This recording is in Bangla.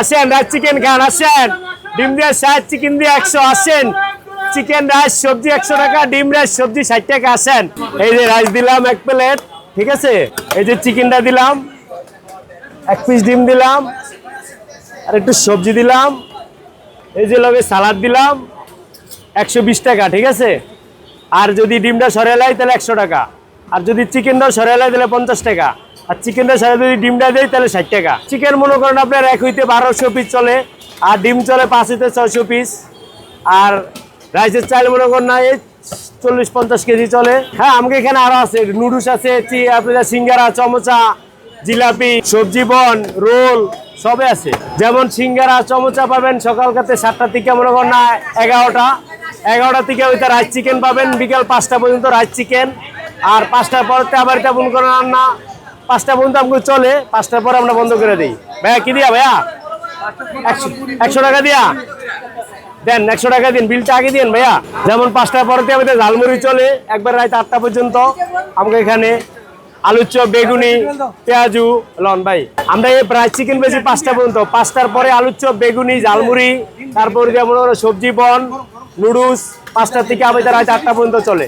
আসেন, রাইস চিকেন খান, আসেন। ডিম দিয়ে ষাট চিকেন দিয়ে একশো, আসেন। চিকেন, রাইস, সবজি একশো টাকা, ডিম, রাইস, সবজি ষাট টাকা, আসেন। এই যে রাইস দিলাম এক প্লেট, ঠিক আছে? এই যে চিকেনটা দিলাম, এক পিস ডিম দিলাম, আর একটু সবজি দিলাম। এই যে লগে সালাদ দিলাম, একশো বিশ টাকা, ঠিক আছে? আর যদি ডিমটা সরে লাই তাহলে একশো টাকা। আর যদি চিকেনটাও সরে লাই তাহলে পঞ্চাশ টাকা। আর চিকেনটা সরে যদি ডিমটা দেয় তাহলে ষাট টাকা। চিকেন মনে করেন আপনার এক হইতে বারোশো পিস চলে, আর ডিম চলে পাঁচ হইতে ছয়শো পিস আর রাইসের চাল মনে করেন না, এই চল্লিশ পঞ্চাশ কেজি চলে। হ্যাঁ আমাকে এখানে আরও আছে, নুডলস আছে আপনার সিঙ্গারা, চমচা, জিলাপি, সবজি বন, রোল সবে আছে। যেমন সিঙ্গারা, চমচা পাবেন সকালকাতে সাতটা থেকে মনে করেন না, এগারোটা। এগারোটা থেকে ওইটা রাইস চিকেন পাবেন, বিকাল পাঁচটা পর্যন্ত রাইস চিকেন আর পাঁচটার পরতে আবার এটা মনে করেন রান্না পাঁচটা পর্যন্ত আমাকে চলে, পাঁচটার পরে আমরা বন্ধ করে দিই। ভাইয়া, কি দিয়া ভাইয়া? একশো টাকা দিয়া? দেন, একশো টাকা দিন, বিলটা আগে দিন ভাইয়া। যেমন পাঁচটার পরেতে আমাদের ঝালমুড়ি চলে, একবার রাত আটটা পর্যন্ত। আমাকে এখানে আলুর চপ, বেগুনি, পেঁয়াজু, লন, ভাই। আমরা এই প্রায় চিকেন বেশি পাঁচটা পর্যন্ত। পাঁচটার পরে আলুর চপ, বেগুনি, ঝালমুড়ি, তারপর যেমন সবজি বন, নুডলস, পাঁচটার থেকে আমাদের রাত আটটা পর্যন্ত চলে।